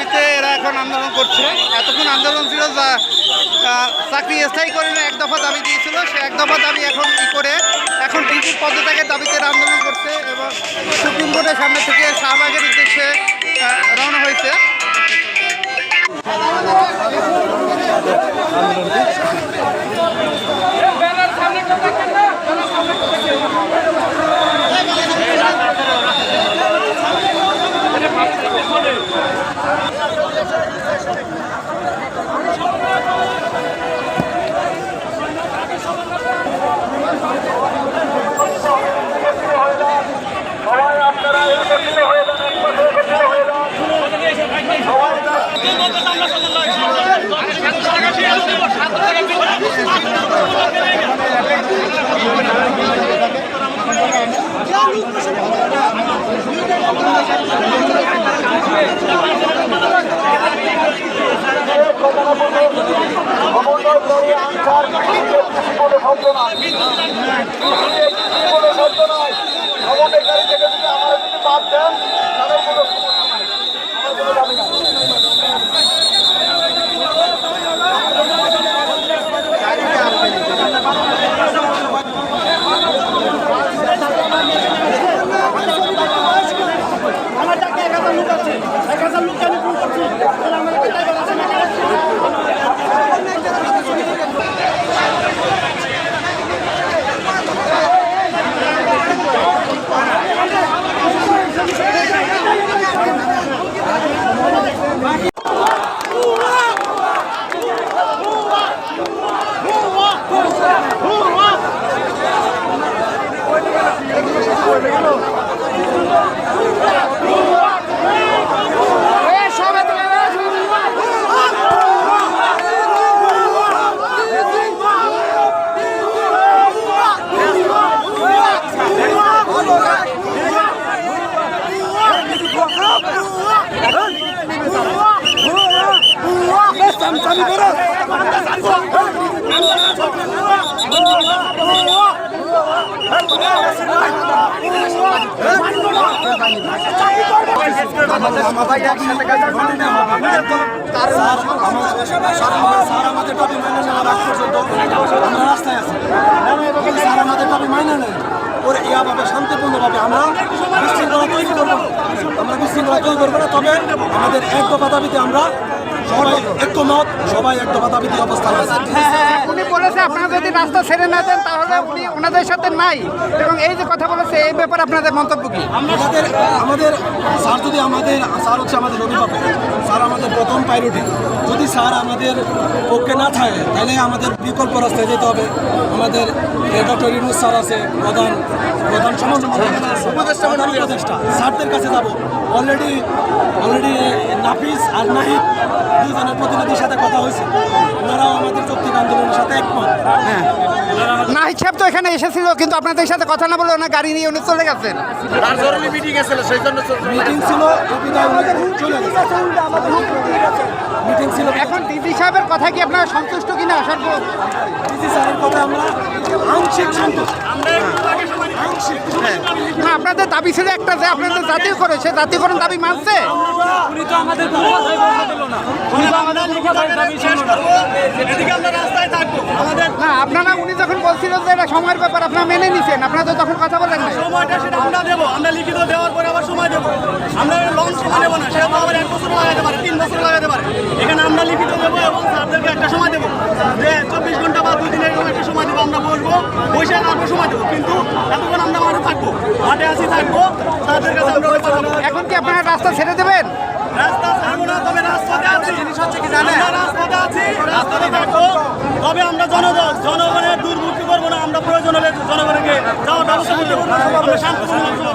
দাবিতে এরা এখন আন্দোলন করছে। এতক্ষণ আন্দোলন ছিল যা চাকরি স্থায়ী করে এক দফা দাবি দিয়েছিল। সে এক দফা দাবি এখন ই করে, এখন ডিজির পদত্যাগের দাবিতে আন্দোলন করছে এবং সুপ্রিম কোর্টের সামনে থেকে শাহবাগের উদ্দেশ্যে রওনা হয়েছে। Я не знаю, что это. আমাদের দাবি মাইনে নেওয়ার আগ পর্যন্ত আমরা রাস্তায় আছি স্যার আমাদের দাবি মাইনে নেন ওর ইয়াভাবে শান্তিপূর্ণভাবে আমরা বিশৃঙ্খলা তৈরি করব না। আমরা না তবে আমাদের এক দফা দাবিতে আমরা ঐক্যমত সবাই এক অবস্থান আছে। উনি বলেছে আপনারা যদি রাস্তা ছেড়ে না দেন তাহলে উনি ওনাদের সাথে নাই। এবং এই যে কথা বলেছে এই ব্যাপারে আপনাদের মন্তব্য কি? আমাদের আমাদের স্যার যদি আমাদের স্যার হচ্ছে আমাদের অভিভাবক। স্যার আমাদের প্রথম প্রায়োরিটি যদি স্যার আমাদের পক্ষে না থাকে তাহলে আমাদের বিকল্প রাস্তায় যেতে হবে। আমাদের ডক্টর ইউনুস স্যার আছে প্রধান প্রধান সমাজ উপদেষ্টা। স্যারদের কাছে যাব। অলরেডি অলরেডি নাফিস আর নাহিদ দুজনের প্রতিনিধির সাথে কথা হয়েছে। ওনারাও আমাদের যৌক্তিক আন্দোলনের সাথে একমত। হ্যাঁ। নাহিদ সাহেব তো এখানে এসেছিল কিন্তু আপনাদের সাথে কথা না বলে ওনার গাড়ি নিয়ে উনি চলে গেছেন। মিটিং ছিল বিদায় উনি চলে গেছে। মিটিং ছিল এখন ডিজি সাহেবের কথা কি আপনারা সন্তুষ্ট কিনা? সর্ব ডিসি স্যারের কথা আমরা আংশিক সন্তুষ্ট। না আপনাদের দাবি ছিল একটা যে আপনাদের জাতীয় করেছে জাতীয়করণ দাবি মানছে? উনি তো আমাদের কথাই বলতে দিল না। উনি তো আমাদের কথাই দাবি ছিল না। এদিকে আমরা রাস্তায় থাকব। আমাদের না আপনারা উনি যখন বলছিল যে এটা সময়ের ব্যাপার আপনারা মেনে নিছেন। আপনারা তো তখন কথা বলেন না সময়টা সেটা আমরা দেবো। আমরা লিখিত দেওয়ার পরে আবার সময় দেবো। আমরা লং সময় দেবো না। সেটা তো আবার এক বছর লাগাতে পারে তিন বছর লাগাতে পারে এখানে আমরা লিখিত দেবো এবং স্যারদেরকে একটা সময় দেবো যে চব্বিশ ঘণ্টা বা দুই দিনের এরকম একটা সময় আমরা বসবো বসে সময় দেবো। কিন্তু এতক্ষণ আমরা মাঠে থাকব মাঠে আসি থাকব। স্যারদের কাছে আমরা এখন কি আপনারা রাস্তা ছেড়ে দেবেন? রাস্তা ছাড়বো না তবে রাস্তাতে আছি। জিনিস হচ্ছে কি জানেন? রাস্তাতে আছি রাস্তাতে থাকব। তবে আমরা জনগণ জনগণের দুর্মুখী করব না। আমরা প্রয়োজন হলে জনগণকে যাওয়ার ব্যবস্থা আমরা শান্তিপূর্ণ।